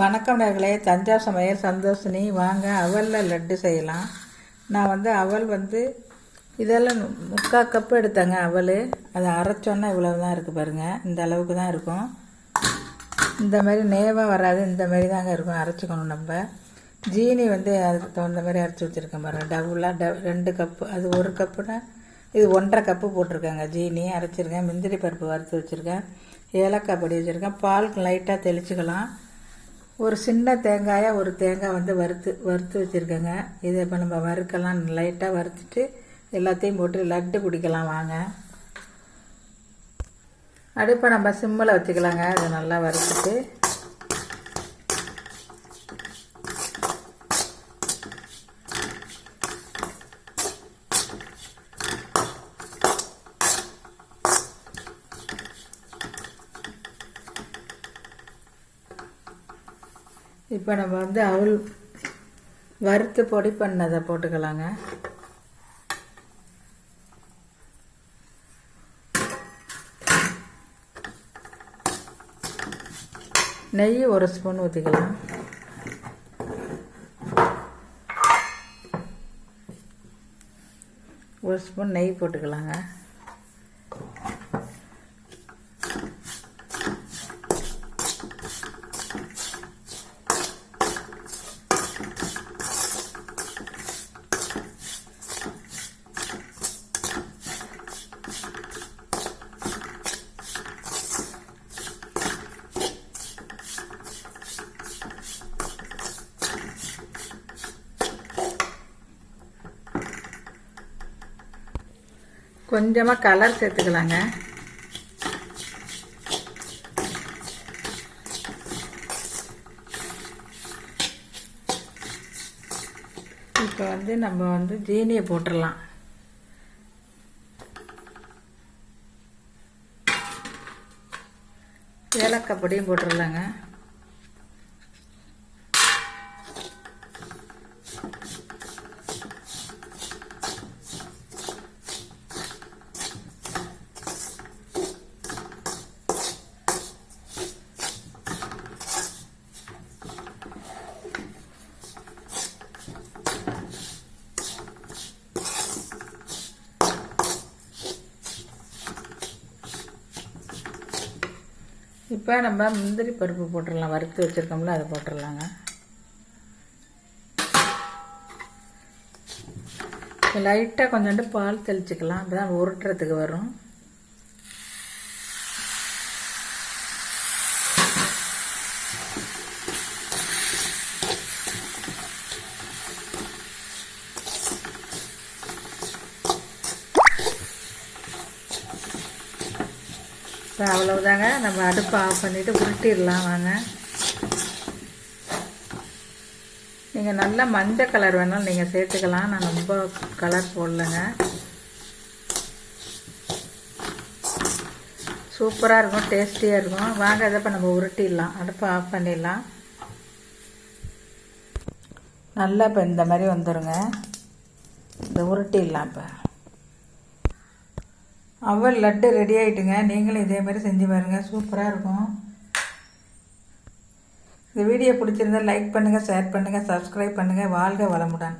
வணக்கம் நேர்களே தஞ்சா சமையல் சந்தோஷினி. வாங்க அவலில் லட்டு செய்யலாம். நான் வந்து அவல் வந்து இதெல்லாம் முக்கால் கப்பு எடுத்தேங்க அவல். அதை அரைச்சோன்னா இவ்வளோ தான் இருக்குது பாருங்கள் இந்த அளவுக்கு தான் இருக்கும். இந்த மாதிரி நேவாக வராது இந்த மாதிரி தாங்க இருக்கும் அரைச்சிக்கணும் நம்ம. ஜீனி வந்து அதுக்கு தகுந்த மாதிரி அரைச்சி வச்சுருக்கேன் பாருங்கள் டபுளாக ட ரெண்டு கப்பு அது ஒரு கப்புனா இது ஒன்றரை கப்பு போட்டிருக்கேங்க ஜீனி. அரைச்சிருக்கேன். முந்திரி பருப்பு வறுத்து வச்சுருக்கேன். ஏலக்காய் பொடி வச்சுருக்கேன். பால் லைட்டாக தெளிச்சுக்கலாம். ஒரு சின்ன தேங்காயாக ஒரு தேங்காய் வந்து வறுத்து வறுத்து வச்சுருக்கேங்க. இதை இப்போ நம்ம வறுக்கலாம். லைட்டாக வறுத்துட்டு எல்லாத்தையும் போட்டு லட்டு பிடிக்கலாம் வாங்க. அடுப்பை நம்ம சிம்மில் வச்சுக்கலாங்க. அதை நல்லா வறுத்துட்டு இப்போ நம்ம வந்து அவல் வறுத்து பொடி பண்ணதை போட்டுக்கலாங்க. நெய் ஒரு ஸ்பூன் ஊற்றிக்கலாம் ஒரு ஸ்பூன் நெய் போட்டுக்கலாங்க. கொஞ்சமாக கலர் சேர்த்துக்கலாங்க. இப்போ வந்து நம்ம வந்து ஜீனியை போட்டுடலாம் ஏலக்காய் பொடியும் போட்டுடலாங்க இப்போ நம்ம முந்திரி பருப்பு போட்டுடலாம் வறுத்து வச்சுருக்கோம்ல அதை போட்டுடலாங்க லைட்டாக கொஞ்சோண்டு பால் தெளிச்சுக்கலாம். அப்போ தான் உருட்டுறதுக்கு வரும். இப்போ அவ்வளவுதாங்க. நம்ம அடுப்பை ஆஃப் பண்ணிவிட்டு உருட்டிடலாம் வாங்க. நீங்கள் நல்லா மஞ்சள் கலர் வேணாலும் நீங்கள் சேர்த்துக்கலாம். நான் ரொம்ப கலர் போடலைங்க. சூப்பராக இருக்கும் டேஸ்டியாக இருக்கும். வாங்க இதை இப்போ நம்ம உருட்டிடலாம். அடுப்பை ஆஃப் பண்ணிடலாம். நல்லா இப்போ இந்த மாதிரி வந்துடுங்க இந்த உருட்டிடலாம் இப்போ. அவள் லட்டு ரெடி ஆகிட்டுங்க நீங்களும் இதே மாதிரி செஞ்சு பாருங்கள் சூப்பராக இருக்கும். இந்த வீடியோ பிடிச்சிருந்தா லைக் பண்ணுங்கள் ஷேர் பண்ணுங்கள் சப்ஸ்கிரைப் பண்ணுங்கள் வாழ்க வளமுடன்.